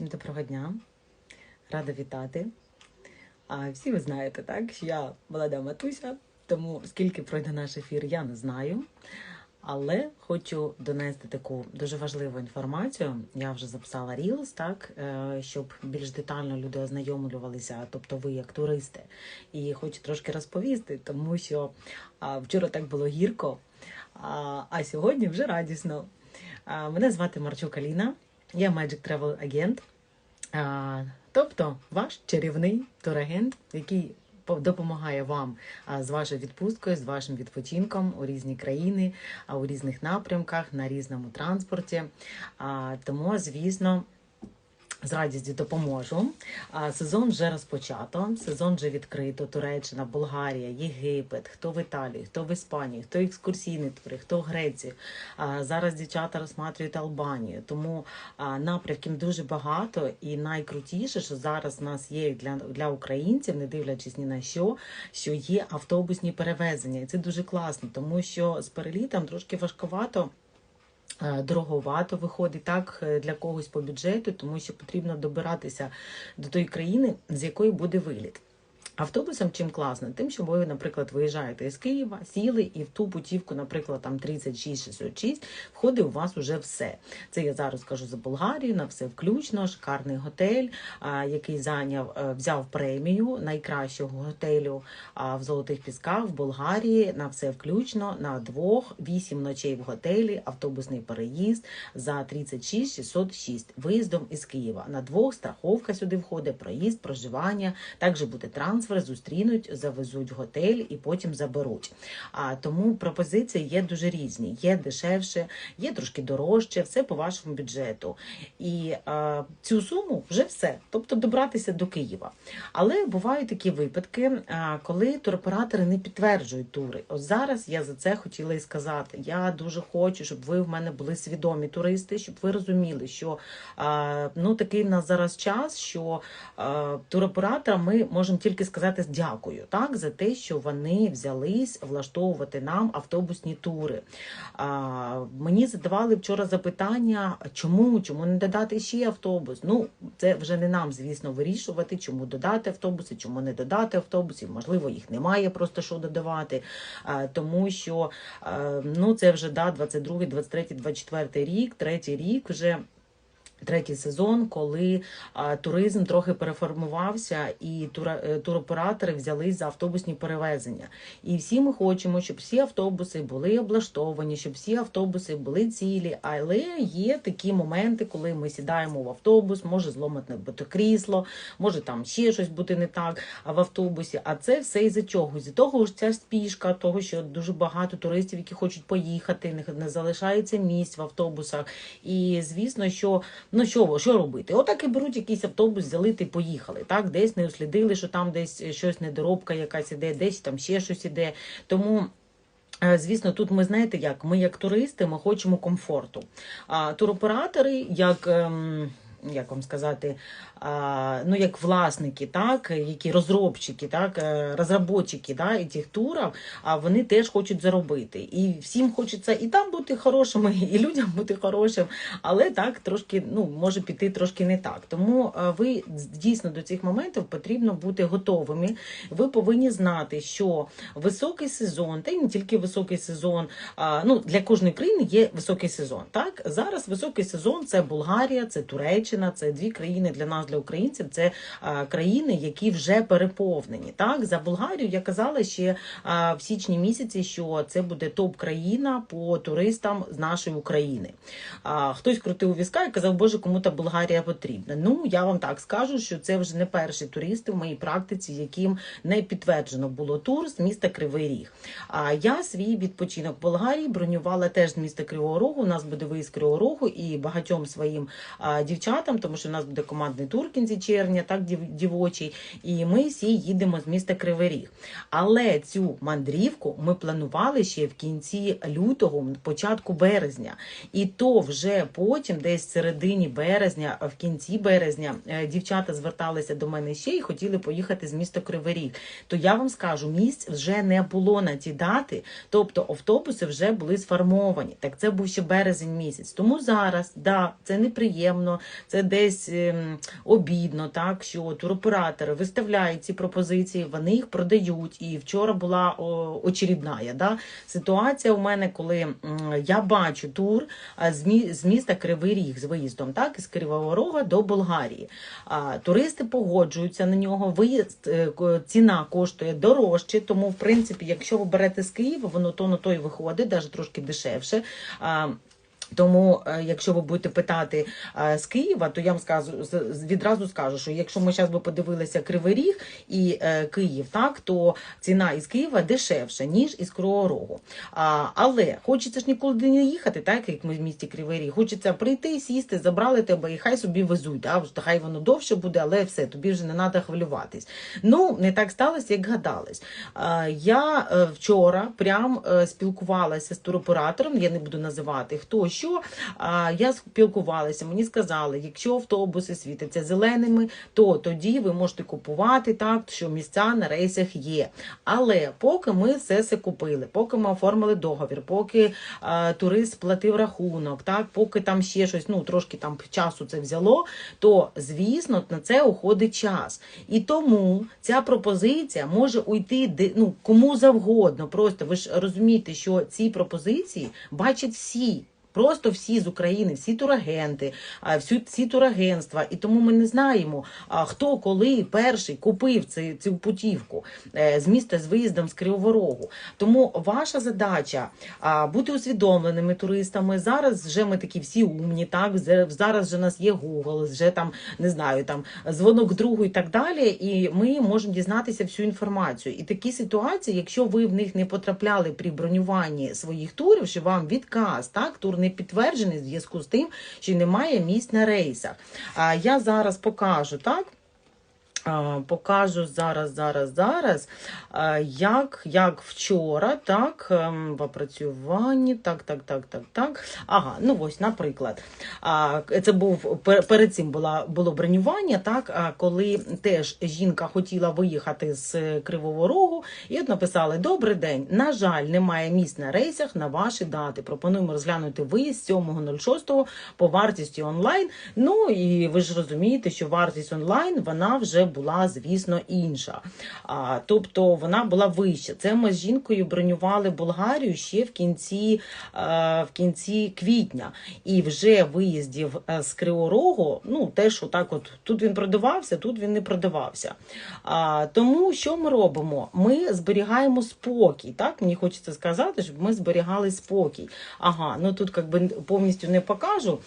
Всім доброго дня. Рада вітати. А всі ви знаєте, так, що я молода матуся, тому скільки пройде наш ефір, я не знаю. Але хочу донести таку дуже важливу інформацію. Я вже записала Reels, так, е, щоб більш детально люди ознайомлювалися, тобто ви як туристи. І хочу трошки розповісти, тому що вчора так було гірко, а, сьогодні вже радісно. Мене звати Марчук Аліна, я Magic Travel агент. Тобто ваш чарівний турагент, який по- допомагає вам з вашою відпусткою, з вашим відпочинком у різні країни, а, у різних напрямках, на різному транспорті. Тому, звісно. З радістю допоможу. Сезон вже розпочато, сезон вже відкрито. Туреччина, Болгарія, Єгипет, хто в Італії, хто в Іспанії, хто екскурсійні тури, хто в Греції. Зараз дівчата розсматривають Албанію. Тому напрямків дуже багато, і найкрутіше, що зараз в нас є для, для українців, не дивлячись ні на що, що є автобусні перевезення. І це дуже класно, тому що з перелітом трошки важковато. Е, Дороговато виходить так е, для когось по бюджету, тому що потрібно добиратися до тої країни, з якої буде виліт. Автобусом чим класно? Тим, що ви, наприклад, виїжджаєте із Києва, сіли, і в ту путівку, наприклад, там 36-66, входить у вас уже все. Це я зараз кажу за Болгарію, на все включно, шикарний готель, який зайняв, е, взяв премію найкращого готелю в Золотих Пісках в Болгарії. На все включно на двох, вісім ночей в готелі, автобусний переїзд за 36 606 виїздом із Києва. На двох страховка сюди входить, проїзд, проживання. Також буде трансфер, зустрінуть, завезуть в готель і потім заберуть. А тому пропозиції є дуже різні. Є дешевше, є трошки дорожче, все по вашому бюджету. І а, цю суму вже все, тобто добратися до Києва. Але бувають такі випадки, а, коли туроператори не підтверджують тури. Ось зараз я за це хотіла і сказати. Я дуже хочу, щоб ви в мене були свідомі туристи, щоб ви розуміли, що а, ну такий в зараз час, що а, туроператорам ми можемо тільки сказати дякую так за те, що вони взялись влаштовувати нам автобусні тури. А, мені задавали вчора запитання, чому, чому не додати ще автобус? Ну, це вже не нам, звісно, вирішувати, чому додати автобуси, чому не додати автобусів. Можливо, їх немає просто що додавати, а, тому що а, ну, це вже да, 22, 23, 24 рік, третій рік вже. Третій сезон, коли а, туризм трохи переформувався, і тура, е, туроператори взялись за автобусні перевезення. І всі ми хочемо, щоб всі автобуси були облаштовані, щоб всі автобуси були цілі. Але є такі моменти, коли ми сідаємо в автобус, може зломати крісло, може там ще щось бути не так а в автобусі. А це все із-за чого? З того ж ця спішка, того що дуже багато туристів, які хочуть поїхати, не залишається місць в автобусах. І звісно, що ну що, що робити? Отак і беруть якийсь автобус, взяли та поїхали. Так, десь не услідили, що там десь щось недоробка якась іде, десь там ще щось іде. Тому. е, Звісно, тут ми знаєте, як ми, як туристи, ми хочемо комфорту. А туроператори, як ем, як вам сказати, ну як власники, так, які розробчики, так, е, розробники да, і тих турів, а вони теж хочуть заробити. І всім хочеться і там бути хорошими, і людям бути хорошим, але так трошки ну, може піти трошки не так. Тому е, ви дійсно до цих моментів потрібно бути готовими. Ви повинні знати, що високий сезон, та й не тільки високий сезон, ну для кожної країни є високий сезон. Так зараз високий сезон це Болгарія, це Туреччина, це дві країни для нас, для українців. Це країни, які вже переповнені. Так за Болгарію я казала ще в січні місяці, що це буде топ-країна по туристам з нашої України. Хтось крутив візка і казав, Боже, кому та Болгарія потрібна. Ну я вам так скажу, що це вже не перші туристи в моїй практиці, яким не підтверджено було тур з міста Кривий Ріг. А я свій відпочинок в Болгарії бронювала теж з міста Кривого Рогу. У нас буде виїзд Кривого Рогу і багатьом своїм а, дівчатам, тому що у нас буде командний тур в кінці червня, так дівочий, і ми всі їдемо з міста Кривий Ріг. Але цю мандрівку ми планували ще в кінці лютого, початку березня. І то вже потім, десь в середині березня, в кінці березня, е, дівчата зверталися до мене ще і хотіли поїхати з міста Кривий Ріг. То я вам скажу, місць вже не було на ті дати, тобто автобуси вже були сформовані. Так це був ще березень місяць. Тому зараз, да, це неприємно, це десь ем, обідно, так що туроператори виставляють ці пропозиції, вони їх продають. І вчора була очередна да, ситуація у мене, коли я бачу тур з, міста Кривий Ріг з виїздом, так, із Кривого Рога до Болгарії. Туристи погоджуються на нього. Виїзд е, ціна коштує дорожче, тому в принципі, якщо ви берете з Києва, воно то на то й виходить, навіть трошки дешевше. Тому, е, якщо ви будете питати е, з Києва, то я вам скажу відразу скажу, що якщо ми зараз би подивилися Кривий Ріг і е, Київ, так то ціна із Києва дешевша ніж із Кривого Рогу. Але хочеться ж ніколи не їхати, так як ми в місті Кривий Ріг. Хочеться прийти, сісти, забрали тебе і хай собі везуть. Вже Хай воно довше буде, але все, тобі вже не треба хвилюватись. Ну не так сталося, як гадалось. Я вчора прям спілкувалася з туроператором, я не буду називати хто що. А, я спілкувалася, мені сказали, якщо автобуси світяться зеленими, то тоді ви можете купувати так, що місця на рейсах є. Але поки ми все це купили, поки ми оформили договір, поки а, турист сплатив рахунок, так, поки там ще щось, ну трошки там часу це взяло, то звісно на це уходить час. І тому ця пропозиція може уйти ну кому завгодно. Просто ви ж розумієте, що ці пропозиції бачать всі. Просто всі з України, всі турагенти, всі, турагентства. І тому ми не знаємо, хто коли перший купив цю, цю путівку е, з міста з виїздом з Кривого Рогу. Тому ваша задача бути усвідомленими туристами. Зараз вже ми такі всі умні, так зараз вже нас є Google, вже там не знаю, там дзвонок другу і так далі. І ми можемо дізнатися всю інформацію. І такі ситуації, якщо ви в них не потрапляли при бронюванні своїх турів, що вам відказ, так тур не підтверджений в зв'язку з тим, що немає місць на рейсах. Я зараз покажу так. А, Покажу зараз, зараз, зараз, як, як вчора, так, ем, в опрацюванні, так, так, так, так, так. Ага, ну ось, наприклад, це був перед цим була, було бронювання, так, коли теж жінка хотіла виїхати з Кривого Рогу, і от написали: Добрий день. На жаль, немає місць на рейсах на ваші дати. Пропонуємо розглянути виїзд 7.06 по вартості онлайн. Ну і ви ж розумієте, що вартість онлайн вона вже була, звісно, інша. А, тобто вона була вища. Це ми з жінкою бронювали Болгарію ще в кінці, е, в кінці квітня. І вже виїздів е, з Кривого Рогу, ну теж отак, от тут він продавався, тут він не продавався. А, тому що ми робимо? Ми зберігаємо спокій. Так, мені хочеться сказати, щоб ми зберігали спокій. Ага, ну тут як би повністю не покажу.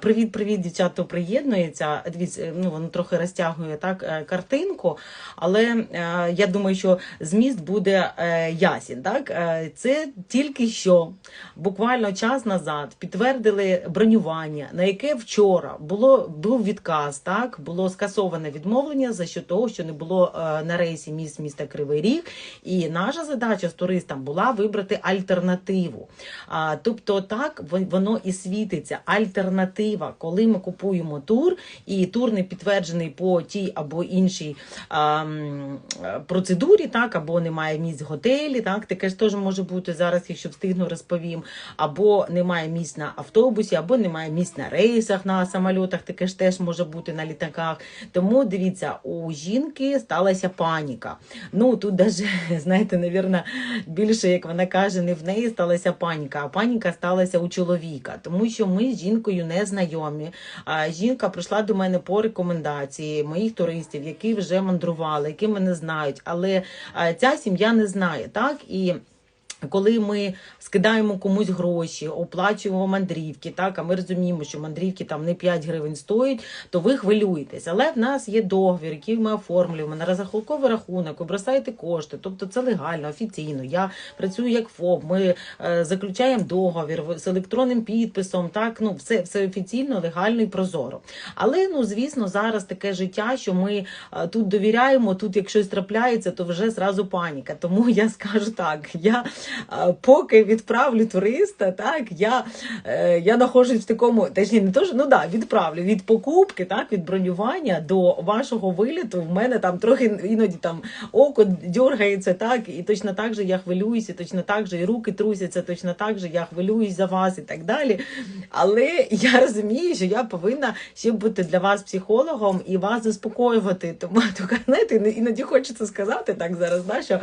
Привіт, привіт, дівчата, приєднується. Дивіться, ну воно трохи розтягує так е, картинку, але е, я думаю, що зміст буде е, ясен. Так, Е, це тільки що буквально час назад підтвердили бронювання, на яке вчора було був відказ. Так було скасоване відмовлення за що того, що не було на рейсі міст міста Кривий Ріг. І наша задача з туристам була вибрати альтернативу. Тобто, так воно і світиться. Альтернатива, коли ми купуємо тур, і тур не підтверджений по тій або іншій а, м, е, процедурі, так або немає місць в готелі, так таке ж теж може бути зараз, якщо встигну, розповім. Або немає місць на автобусі, або немає місць на рейсах на самольотах, таке ж теж може бути на літаках. Тому дивіться, у жінки сталася паніка. Ну тут даже, знаєте, навірно, більше, як вона каже, не в неї сталася паніка, а паніка сталася у чоловіка, тому що ми з жінкою не знайомі. А жінка прийшла до мене по рекомендації моїх туристів, які вже мандрували, які мене знають, але ця сім'я не знає, так і. Коли ми скидаємо комусь гроші, оплачуємо мандрівки, так а ми розуміємо, що мандрівки там не 5 гривень стоять, то ви хвилюєтесь. Але в нас є договір, який ми оформлюємо на розрахунковий рахунок, ви бросаєте кошти, тобто це легально, офіційно. Я працюю як ФОП, ми е, заключаємо договір з електронним підписом. Так, ну все, все офіційно, легально і прозоро. Але ну звісно, зараз таке життя, що ми е, тут довіряємо. Тут, як щось трапляється, то вже зразу паніка. Тому я скажу так: я поки відправлю туриста, так я, е, я нахожусь в такому, точніше, не то, що, ну да, відправлю від покупки, так, від бронювання до вашого виліту. В мене там трохи іноді там око дергається, так, і точно так же я хвилююся, точно так же і руки трусяться, точно так же я хвилююсь за вас і так далі. Але я розумію, що я повинна ще бути для вас психологом і вас заспокоювати. Тому то, знаєте, іноді хочеться сказати так зараз, да, що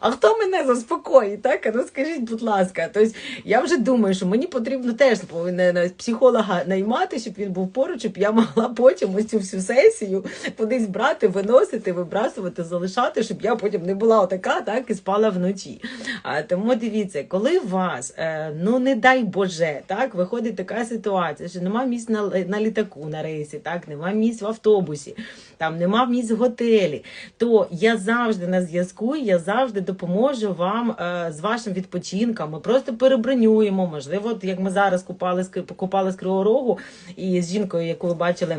а хто мене заспокоїть? Так, а ну скажіть, будь ласка, тобто я вже думаю, що мені потрібно теж повинен психолога наймати, щоб він був поруч, щоб я могла потім ось цю всю сесію кудись брати, виносити, вибрасувати, залишати, щоб я потім не була отака, так і спала вночі. А тому дивіться, коли у вас, е, ну не дай Боже, так виходить така ситуація, що нема місць на, на літаку на рейсі, так нема місць в автобусі, там нема місць в готелі, то я завжди на зв'язку, я завжди допоможу вам е, з вашим відпочинком. Ми просто перебронюємо. Можливо, от як ми зараз купали купали з Кривого Рогу і з жінкою, яку ви бачили.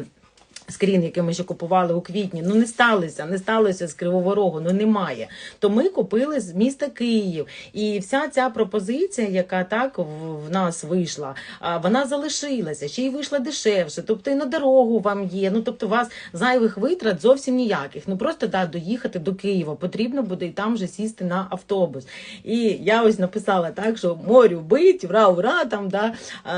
Скрін, який ми ще купували у квітні, ну не сталося, не сталося з Кривого Рогу, ну немає. То ми купили з міста Київ. І вся ця пропозиція, яка так в нас вийшла, вона залишилася, ще й вийшла дешевше. Тобто і на дорогу вам є. Ну тобто, у вас зайвих витрат зовсім ніяких. Ну просто да, доїхати до Києва. Потрібно буде і там вже сісти на автобус. І я ось написала так, що морю бить, ура, ура! Там да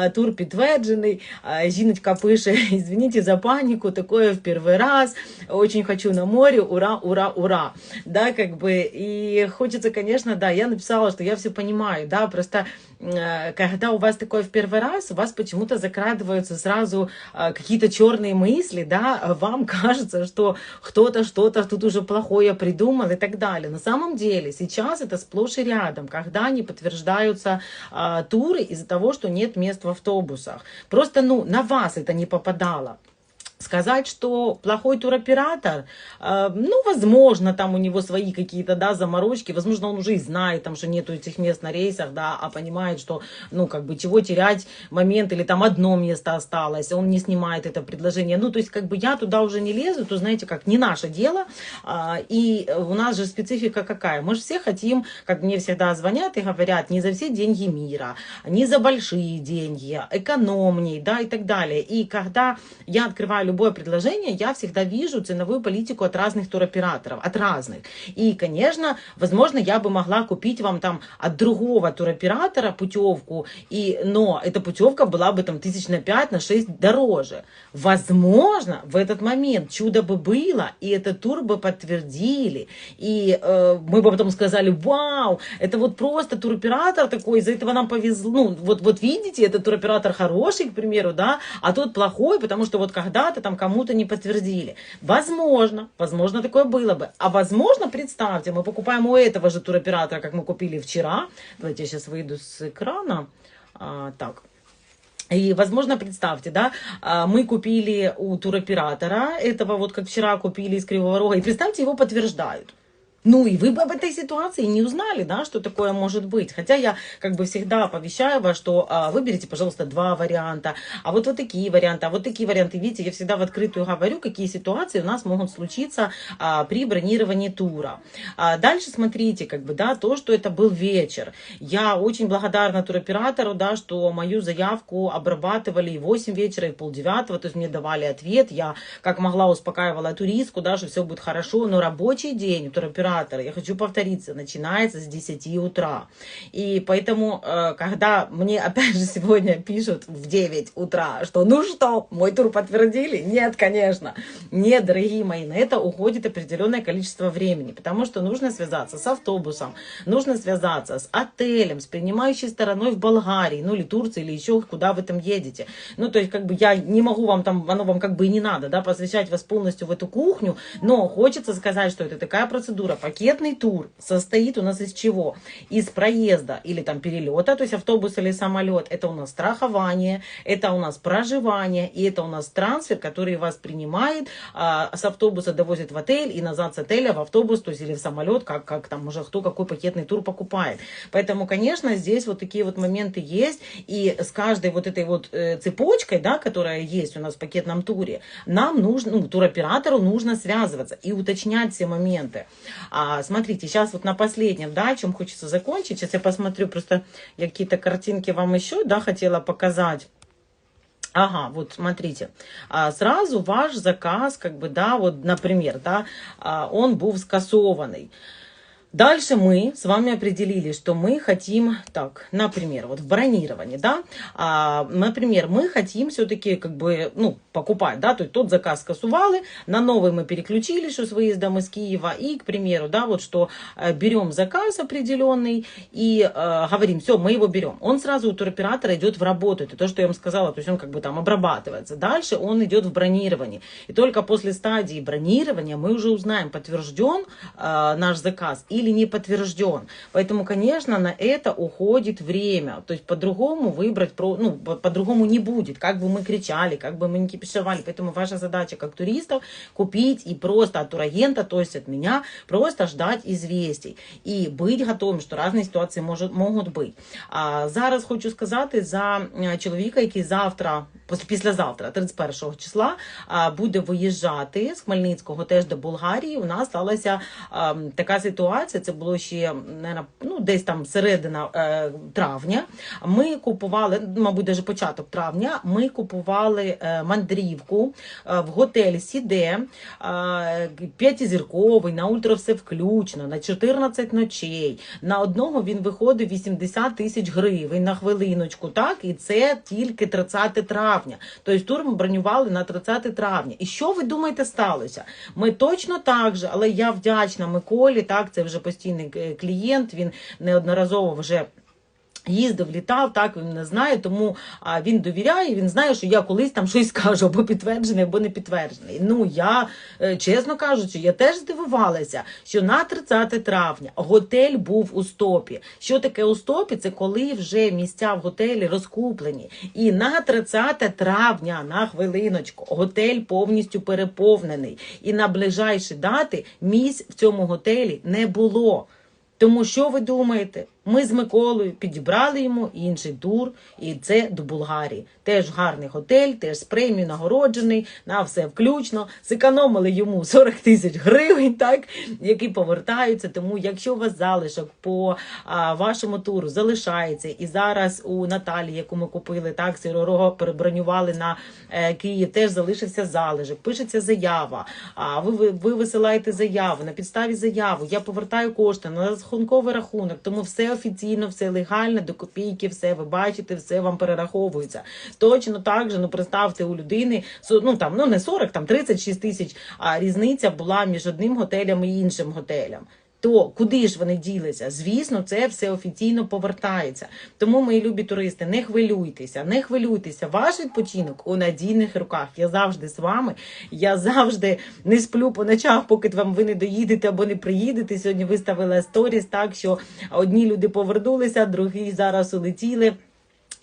тур підтверджений. Жіночка пише: Ізвініть за паніку такое в первый раз, очень хочу на море, ура, ура, ура. Да, как бы, и хочется, конечно, да, я написала, что я все понимаю, да, просто э, когда у вас такое в первый раз, у вас почему-то закрадываются сразу э, какие-то черные мысли, да, вам кажется, что кто-то что-то тут уже плохое придумал и так далее. На самом деле сейчас это сплошь и рядом, когда не подтверждаются а, туры из-за того, что нет мест в автобусах. Просто, ну, на вас это не попадало. Сказать, что плохой туроператор, э, ну, возможно, там у него свои какие-то, да, заморочки, возможно, он уже и знает, там, что нету этих мест на рейсах, да, а понимает, что, ну, как бы, чего терять момент, или там одно место осталось, он не снимает это предложение, ну, то есть, как бы, я туда уже не лезу, то, знаете, как, не наше дело, а, и у нас же специфика какая, мы же все хотим, как мне всегда звонят и говорят, не за все деньги мира, не за большие деньги, экономней, да, и так далее, и когда я открываю любое предложение, я всегда вижу ценовую политику от разных туроператоров, от разных. И, конечно, возможно, я бы могла купить вам там от другого туроператора путевку, и, но эта путевка была бы там тысяч на 5, на 6 дороже. Возможно, в этот момент чудо бы было, и этот тур бы подтвердили, и э, мы бы потом сказали, вау, это вот просто туроператор такой, из-за этого нам повезло, ну, вот, вот видите, этот туроператор хороший, к примеру, да, а тот плохой, потому что вот когда-то там кому-то не подтвердили. Возможно, возможно такое было бы. А возможно, представьте, мы покупаем у этого же туроператора, как мы купили вчера. Давайте я сейчас выйду с экрана. А, так. И, возможно, представьте, да, а, мы купили у туроператора этого, вот как вчера купили из Кривого Рога, и представьте, его подтверждают. Ну и вы бы об этой ситуации не узнали, да, что такое может быть. Хотя я как бы всегда оповещаю вас, что а, выберите, пожалуйста, два варианта, а вот вот такие варианты, а вот такие варианты. Видите, я всегда в открытую говорю, какие ситуации у нас могут случиться а, при бронировании тура. А, дальше смотрите, как бы, да, то, что это был вечер. Я очень благодарна туроператору, да, что мою заявку обрабатывали и в 8 вечера, и в полдевятого, то есть мне давали ответ, я как могла успокаивала туристку, да, что все будет хорошо, но рабочий день у туроператора оператор, я хочу повториться, начинается с 10 утра. И поэтому, э, когда мне опять же сегодня пишут в 9 утра, что ну что, мой тур подтвердили? Нет, конечно. Нет, дорогие мои, на это уходит определенное количество времени, потому что нужно связаться с автобусом, нужно связаться с отелем, с принимающей стороной в Болгарии, ну или Турции, или еще куда вы там едете. Ну, то есть, как бы я не могу вам там, оно вам как бы и не надо, да, посвящать вас полностью в эту кухню, но хочется сказать, что это такая процедура, Пакетный тур состоит у нас из чего? Из проезда или там перелета, то есть автобус или самолет. Это у нас страхование, это у нас проживание, и это у нас трансфер, который вас принимает, а, с автобуса довозит в отель и назад с отеля в автобус, то есть или в самолет, как, как там уже кто какой пакетный тур покупает. Поэтому, конечно, здесь вот такие вот моменты есть, и с каждой вот этой вот э, цепочкой, да, которая есть у нас в пакетном туре, нам нужно, ну, туроператору нужно связываться и уточнять все моменты. А, смотрите, сейчас вот на последнем, да, о чем хочется закончить. Сейчас я посмотрю просто какие-то картинки вам еще, да, хотела показать. Ага, вот смотрите, а, сразу ваш заказ, как бы, да, вот, например, да, а, он был скасованный. Дальше мы с вами определили, что мы хотим, так, например, вот в бронировании, да, а, например, мы хотим все-таки как бы, ну, покупать, да, то есть тот заказ скасували, на новый мы переключили, что с выездом из Киева, и, к примеру, да, вот что э, берем заказ определенный и э, говорим, все, мы его берем. Он сразу у туроператора идет в работу, это то, что я вам сказала, то есть он как бы там обрабатывается. Дальше он идет в бронирование. И только после стадии бронирования мы уже узнаем, подтвержден э, наш заказ или не подтвержден. Поэтому, конечно, на это уходит время. То есть по-другому выбрать, про, ну, по- по-другому не будет. Как бы мы кричали, как бы мы не кипишевали. Поэтому ваша задача как туристов купить и просто от турагента, то есть от меня, просто ждать известий. І бути готовим, що різні ситуації можуть, можуть бути. А зараз хочу сказати за е, чоловіка, який завтра, пос- післязавтра, 31 числа, буде виїжджати з Хмельницького теж до Болгарії. У нас сталася така ситуація. Це було ще ну, десь там середина е, травня. Ми купували, мабуть, даже початок травня. Ми купували е, мандрівку е, в готель Сіде, п'ятизірковий, на ультра все включно, на 14 ночей. На одного він виходив 80 тисяч гривень на хвилиночку, так? І це тільки 30 травня. Тобто тур ми бронювали на 30 травня. І що ви думаєте сталося? Ми точно так же, але я вдячна Миколі, так, це вже постійний е, клієнт, він неодноразово вже. Їздив, літав, так він не знає, тому він довіряє. Він знає, що я колись там щось скажу, або підтверджений, або не підтверджений. Ну я е, чесно кажучи, я теж здивувалася, що на 30 травня готель був у стопі. Що таке у стопі? Це коли вже місця в готелі розкуплені. І на 30 травня, на хвилиночку, готель повністю переповнений. І на ближайші дати місць в цьому готелі не було. Тому що ви думаєте? Ми з Миколою підібрали йому інший тур, і це до Болгарії. Теж гарний готель, теж з премією нагороджений, на все включно. Зекономили йому 40 тисяч гривень, так, які повертаються. Тому, якщо у вас залишок по а, вашому туру залишається, і зараз у Наталі, яку ми купили, так, сиророго перебронювали на е, Київ, теж залишився залишок, пишеться заява. А ви, ви, ви висилаєте заяву на підставі заяви. Я повертаю кошти на розрахунковий рахунок, тому все офіційно, все легально, до копійки, все ви бачите, все вам перераховується. Точно так же, ну представте у людини, ну там ну не 40, там 36 тисяч, а різниця була між одним готелем і іншим готелем. То куди ж вони ділися? Звісно, це все офіційно повертається. Тому, мої любі туристи, не хвилюйтеся, не хвилюйтеся. Ваш відпочинок у надійних руках. Я завжди з вами. Я завжди не сплю по ночах, поки вам ви не доїдете або не приїдете. Сьогодні виставила сторіс, так що одні люди повернулися, другі зараз улетіли.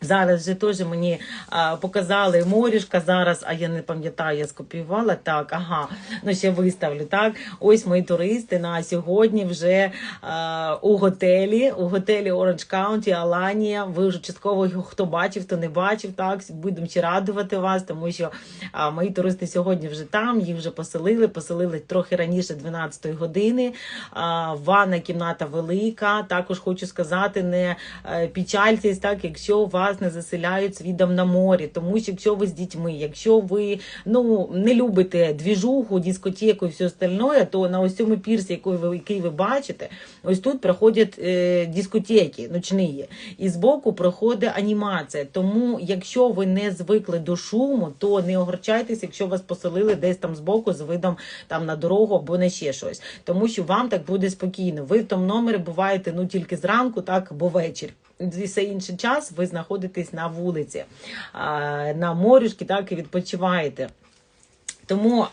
Зараз вже теж мені а, показали морішка зараз, а я не пам'ятаю, я скопіювала так. Ага, ну ще виставлю. Так, ось мої туристи на сьогодні вже а, у готелі, у готелі Orange County, Аланія. Ви вже частково хто бачив, хто не бачив. Так, будемо ще радувати вас, тому що а, мої туристи сьогодні вже там, їх вже поселили. Поселили трохи раніше 12-ї години. А, ванна кімната велика. Також хочу сказати, не е, печальтесь, так, якщо вас не заселяють з відом на морі, тому що якщо ви з дітьми, якщо ви ну не любите двіжуху, дискотеку і все остальне, то на ось цьому пірсі, який ви, який ви бачите, ось тут проходять е, дискотеки ночні, і збоку проходить анімація. Тому, якщо ви не звикли до шуму, то не огорчайтесь, якщо вас поселили десь там збоку з видом там на дорогу або на ще щось, тому що вам так буде спокійно. Ви в тому номері буваєте ну тільки зранку, так або вечір. Все інший час ви знаходитесь на вулиці, на морюшки, так і відпочиваєте. Тому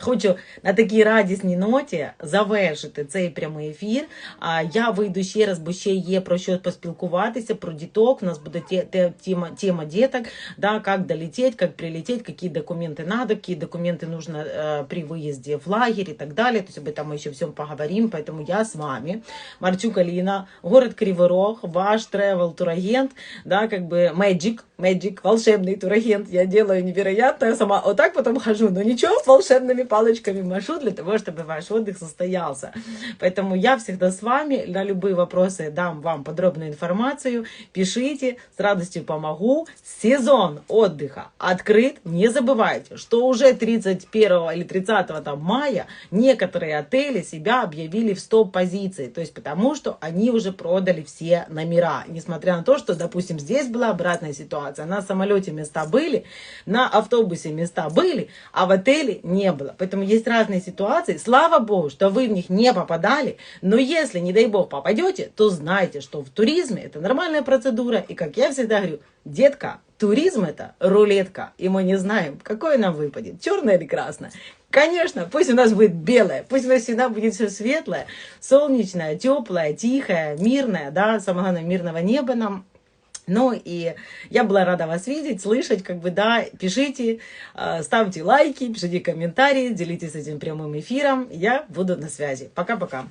хочу на такій радісній ноті завершити цей прямий ефір. А я вийду ще раз, бо ще є про що поспілкуватися, про діток. У нас буде те, те, тема, тема деток, да, как долететь, как прилететь, какие документы надо, какие документы нужно э, при выезде в лагерь и так далее. То есть об этом мы еще всем поговорим. Поэтому я с вами, Марчук Алина, город Криворог, ваш travel турагент, да, как бы Magic, Magic, волшебный турагент. Я делаю невероятное сама. Вот так потом хожу. Но ничего, волшебными палочками машу для того, чтобы ваш отдых состоялся. Поэтому я всегда с вами. На любые вопросы дам вам подробную информацию. Пишите, с радостью помогу. Сезон отдыха открыт. Не забывайте, что уже 31 или 30 там, мая некоторые отели себя объявили в стоп-позиции. То есть потому, что они уже продали все номера. Несмотря на то, что, допустим, здесь была обратная ситуация. На самолете места были, на автобусе места были, а в отеле не было. Поэтому есть разные ситуации. Слава богу, что вы в них не попадали. Но если, не дай бог, попадете, то знайте, что в туризме это нормальная процедура. И, как я всегда говорю, детка, туризм это рулетка. И мы не знаем, какое нам выпадет, черное или красное. Конечно, пусть у нас будет белое, пусть у нас всегда будет все светлое, солнечное, теплое, тихое, мирное, да, самое главное, мирного неба нам. Ну и я была рада вас видеть, слышать, как бы, да, пишите, э, ставьте лайки, пишите комментарии, делитесь этим прямым эфиром, я буду на связи. Пока-пока.